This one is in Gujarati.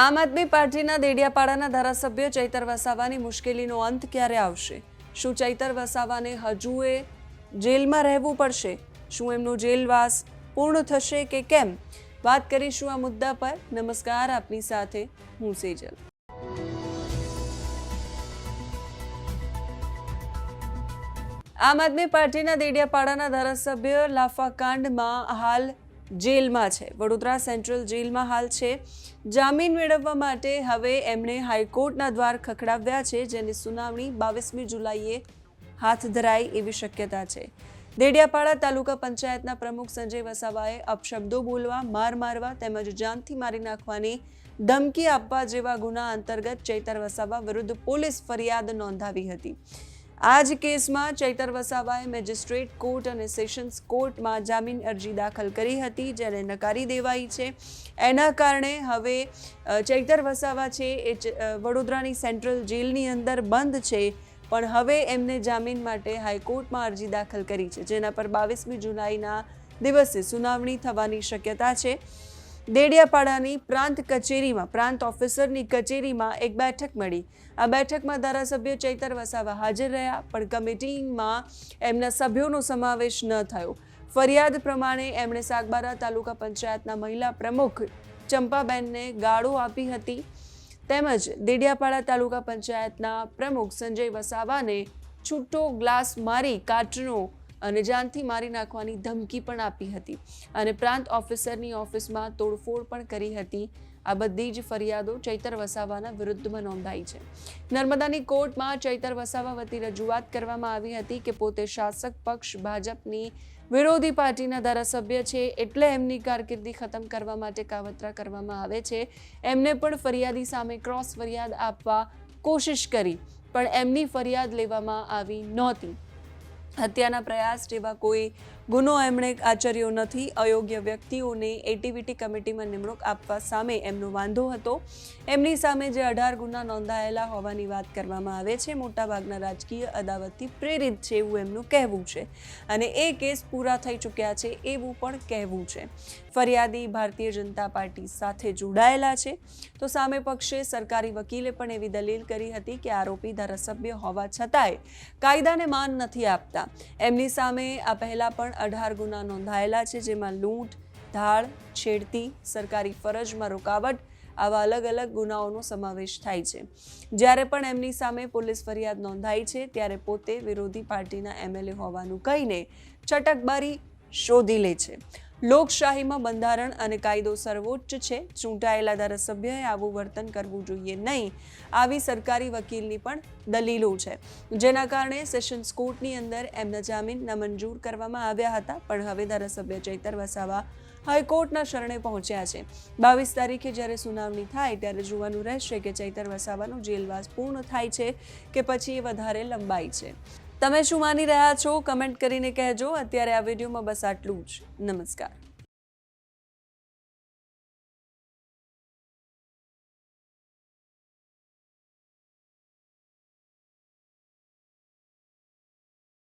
આમ આદમી પાર્ટીના દેડિયાપાડાના ધારાસભ્ય ચૈતર વસાવાની મુશ્કેલીનો અંત ક્યારે આવશે? શું ચૈતર વસાવાને હજુ એ જેલમાં રહેવું પડશે? શું એમનો જેલવાસ પૂર્ણ થશે કે કેમ? વાત કરીશું આ મુદ્દા પર. નમસ્કાર, આપની સાથે હું સેજલ. આમ આદમી પાર્ટીના દેડિયાપાડાના ધારાસભ્ય લાફાકાંડમાં હાલ જેલમાં છે. વડોદરા સેન્ટ્રલ જેલમાં હાલ છે. જામીન મેળવવા માટે હવે એમણે હાઈકોર્ટના દ્વાર ખખડાવ્યા છે, જેની સુનાવણી બાવીસમી જુલાઈએ હાથ ધરાય એવી શક્યતા છે. દેડિયાપાડા તાલુકા પંચાયતના પ્રમુખ સંજય વસાવાએ અપશબ્દો બોલવા, માર મારવા તેમજ જાનથી મારી નાખવાની ધમકી આપવા જેવા ગુના અંતર્ગત ચૈતર વસાવા વિરુદ્ધ પોલીસ ફરિયાદ નોંધાવી હતી. આ જ કેસમાં ચૈતર વસાવાએ મેજિસ્ટ્રેટ કોર્ટ અને સેશન્સ કોર્ટમાં જામીન અરજી દાખલ કરી હતી, જેને નકારી દેવાઈ છે. એના કારણે હવે ચૈતર વસાવા છે એ વડોદરાની સેન્ટ્રલ જેલની અંદર બંધ છે, પણ હવે એમને જામીન માટે હાઈકોર્ટમાં અરજી દાખલ કરી છે, જેના પર બાવીસમી જુલાઈના દિવસે સુનાવણી થવાની શક્યતા છે. દેડિયાપાડાની પ્રાંત કચેરીમાં, પ્રાંત ઓફિસરની કચેરીમાં એક બેઠક મળી. આ બેઠકમાં ધારાસભ્ય ચૈતર વસાવા હાજર રહ્યા, પણ કમિટીમાં એમના સભ્યોનો સમાવેશ ન થયો. ફરિયાદ પ્રમાણે એમણે સાગબારા તાલુકા પંચાયતના મહિલા પ્રમુખ ચંપાબેનને ગાળો આપી હતી. તેમજ દેડિયાપાડા તાલુકા પંચાયતના પ્રમુખ સંજય વસાવાને છૂટો ગ્લાસ મારી કાચનો અને જાનથી મારી નાખવાની ધમકી પણ આપી હતી. અને પ્રાંત ઓફિસરની ઓફિસમાં તોડફોડ પણ કરી હતી. આ બધી જ ફરિયાદો ચૈતર વસાવાના વિરુદ્ધમાં નોંધાઈ છે. નર્મદાની કોર્ટમાં ચૈતર વસાવા વતી રજૂઆત કરવામાં આવી હતી કે પોતે શાસક પક્ષ ભાજપની વિરોધી પાર્ટીના ધારાસભ્ય છે એટલે એમની કારકિર્દી ખતમ કરવા માટે કાવતરા કરવામાં આવે છે. એમને પણ ફરિયાદી સામે ક્રોસ ફરિયાદ આપવા કોશિશ કરી, પણ એમની ફરિયાદ લેવામાં આવી નહોતી. હત્યાના પ્રયાસ જેવા કોઈ ગુનો એમણે આચર્યો નથી. અયોગ્ય વ્યક્તિઓને એટીવીટી કમિટીમાં નિમણૂક આપવા સામે એમનો વાંધો હતો. એમની સામે જે અઢાર ગુના નોંધાયેલા હોવાની વાત કરવામાં આવે છે, મોટાભાગના રાજકીય અદાવતથી પ્રેરિત છે એવું એમનું કહેવું છે. અને એ કેસ પૂરા થઈ ચૂક્યા છે એવું પણ કહેવું છે. ફરિયાદી ભારતીય જનતા પાર્ટી સાથે જોડાયેલા છે. તો સામે પક્ષે સરકારી વકીલે પણ એવી દલીલ કરી હતી કે આરોપી ધારાસભ્ય હોવા છતાંય કાયદાને માન નથી આપતા. એમની સામે આ પહેલાં પણ અઢાર ગુના નોંધાયેલા છે, જેમાં લૂંટ ધાળ છેડતી, સરકારી ફરજમાં રોકાવટ આવા અલગ અલગ ગુનાઓનો સમાવેશ થાય છે. જ્યારે પણ એમની સામે પોલીસ ફરિયાદ નોંધાઈ છે, ત્યારે પોતે વિરોધી પાર્ટીના એમએલએ હોવાનું કહીને ચટકબારી શોધી લે છે. લોકશાહીમાં બંધારણ અને કાયદો સર્વોચ્ચ છે. ચૂંટાયેલા ધારાસભ્યએ આવું વર્તન કરવું જોઈએ નહીં. આવી સરકારી વકીલની પણ દલીલો છે. જેના કારણે સેશન્સ કોર્ટની અંદર એમના જામીન નામંજૂર કરવામાં આવ્યા હતા, પણ હવે ધારાસભ્ય ચૈતર વસાવા હાઈકોર્ટના શરણે પહોંચ્યા છે. બાવીસ તારીખે જ્યારે સુનાવણી થાય, ત્યારે જોવાનું રહેશે કે ચૈતર વસાવાનું જેલવાસ પૂર્ણ થાય છે કે પછી એ વધારે લંબાઈ છે. તમે શું માની રહ્યા છો? કમેન્ટ કરીને કહેજો. અત્યારે આ વિડીયોમાં બસ આટલું જ. નમસ્કાર.